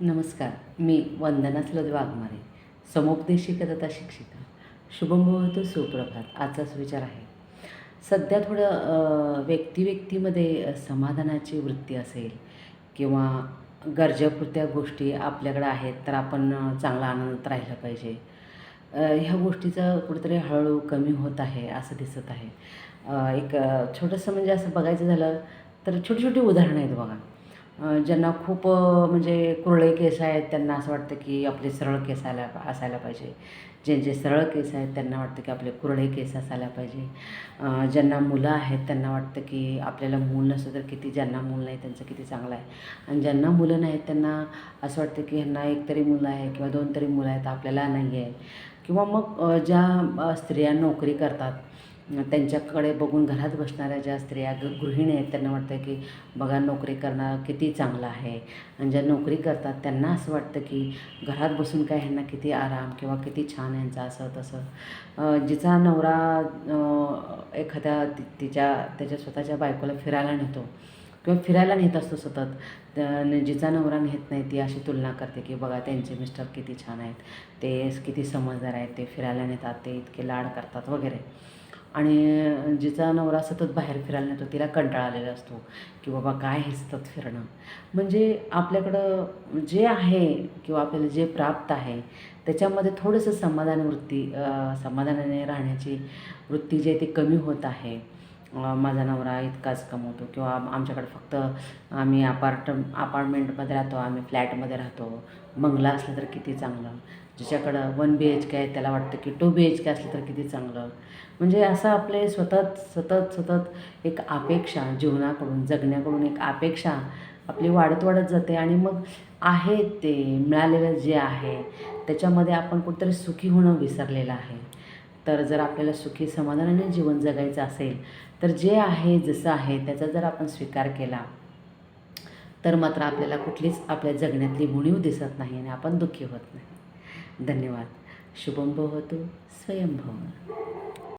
नमस्कार मी वंदना स्लद वाघमारे समुपदेशी कथा शिक्षिका. शुभमभवतो सुप्रभात. आजचाच विचार आहे. सध्या थोडं व्यक्ती व्यक्तिव्यक्तीमध्ये समाधानाची वृत्ती असेल किंवा गरजेपुरत्या गोष्टी आपल्याकडे आहेत तर आपण चांगला आनंदात राहिलं पाहिजे. ह्या गोष्टीचं कुठेतरी हळूहळू कमी होत आहे असं दिसत आहे. एक छोटंसं म्हणजे असं बघायचं झालं तर छोटी छोटी उदाहरणं आहेत बघा. ज्यांना खूप म्हणजे कुरळे केस आहेत त्यांना असं वाटतं की आपले सरळ केस आला असायला पाहिजे. ज्यांचे सरळ केस आहेत त्यांना वाटतं की आपले कुरळे केस असायला पाहिजे. ज्यांना मुलं आहेत त्यांना वाटतं की आपल्याला मूल नसतं तर किती ज्यांना मूल नाही त्यांचं किती चांगलं आहे. आणि ज्यांना मुलं नाहीत त्यांना असं वाटतं की ह्यांना एक तरी मुलं आहे किंवा दोन तरी मुलं आहेत आपल्याला नाही आहे. किंवा मग ज्या स्त्रिया नोकरी करतात त्यांच्याकडे बघून घरात बसणाऱ्या ज्या स्त्रिया ग गृहिणी आहेत त्यांना वाटतं की बघा नोकरी करणं किती चांगलं आहे. आणि ज्या नोकरी करतात त्यांना असं वाटतं की घरात बसून काय ह्यांना किती आराम किंवा किती छान यांचा असं तसं. जिचा नवरा एखाद्या तिच्या त्याच्या स्वतःच्या बायकोला फिरायला नेतो किंवा फिरायला नेत असतो सतत जिचा नवरा नेत नाही ती अशी तुलना करते की बघा त्यांचे मिस्टर किती छान आहेत ते किती समजदार आहेत ते फिरायला नेतात ते इतके लाड करतात वगैरे. आणि जिचा नवरा सतत बाहेर फिरायला नेतो तिला कंटाळा आलेला असतो की बाबा काय हे सतत फिरणं. म्हणजे आपल्याकडं जे आहे किंवा आपल्याला जे प्राप्त आहे त्याच्यामध्ये थोडंसं समाधान वृत्ती समाधानाने राहण्याची वृत्ती जी आहे ती कमी होत आहे. माझा नवरा इतकाच कमवतो किंवा आमच्याकडे फक्त आम्ही अपार्ट अपार्टमेंटमध्ये राहतो आम्ही फ्लॅटमध्ये राहतो. बंगला असलं तर किती चांगलं. ज्याच्याकडं वन बी एच के आहे त्याला वाटतं की टू बी एच के असलं तर किती चांगलं. म्हणजे असं आपले सतत सतत सतत एक अपेक्षा जीवनाकडून जगण्याकडून एक अपेक्षा आपली वाढत वाढत जाते आणि मग आहे ते मिळालेलं जे आहे त्याच्यामध्ये आपण कुठेतरी सुखी होणं विसरलेलं आहे. तर जर आपल्याला सुखी समाधानाने जीवन जगायचं असेल तर जे आहे जसं आहे त्याचा जर आपण स्वीकार केला तर मात्र आपल्याला कुठलीच आपल्या जगण्यातली उणीव दिसत नाही आणि आपण दुःखी होत नाही. धन्यवाद. शुभम भवतो स्वयंभव.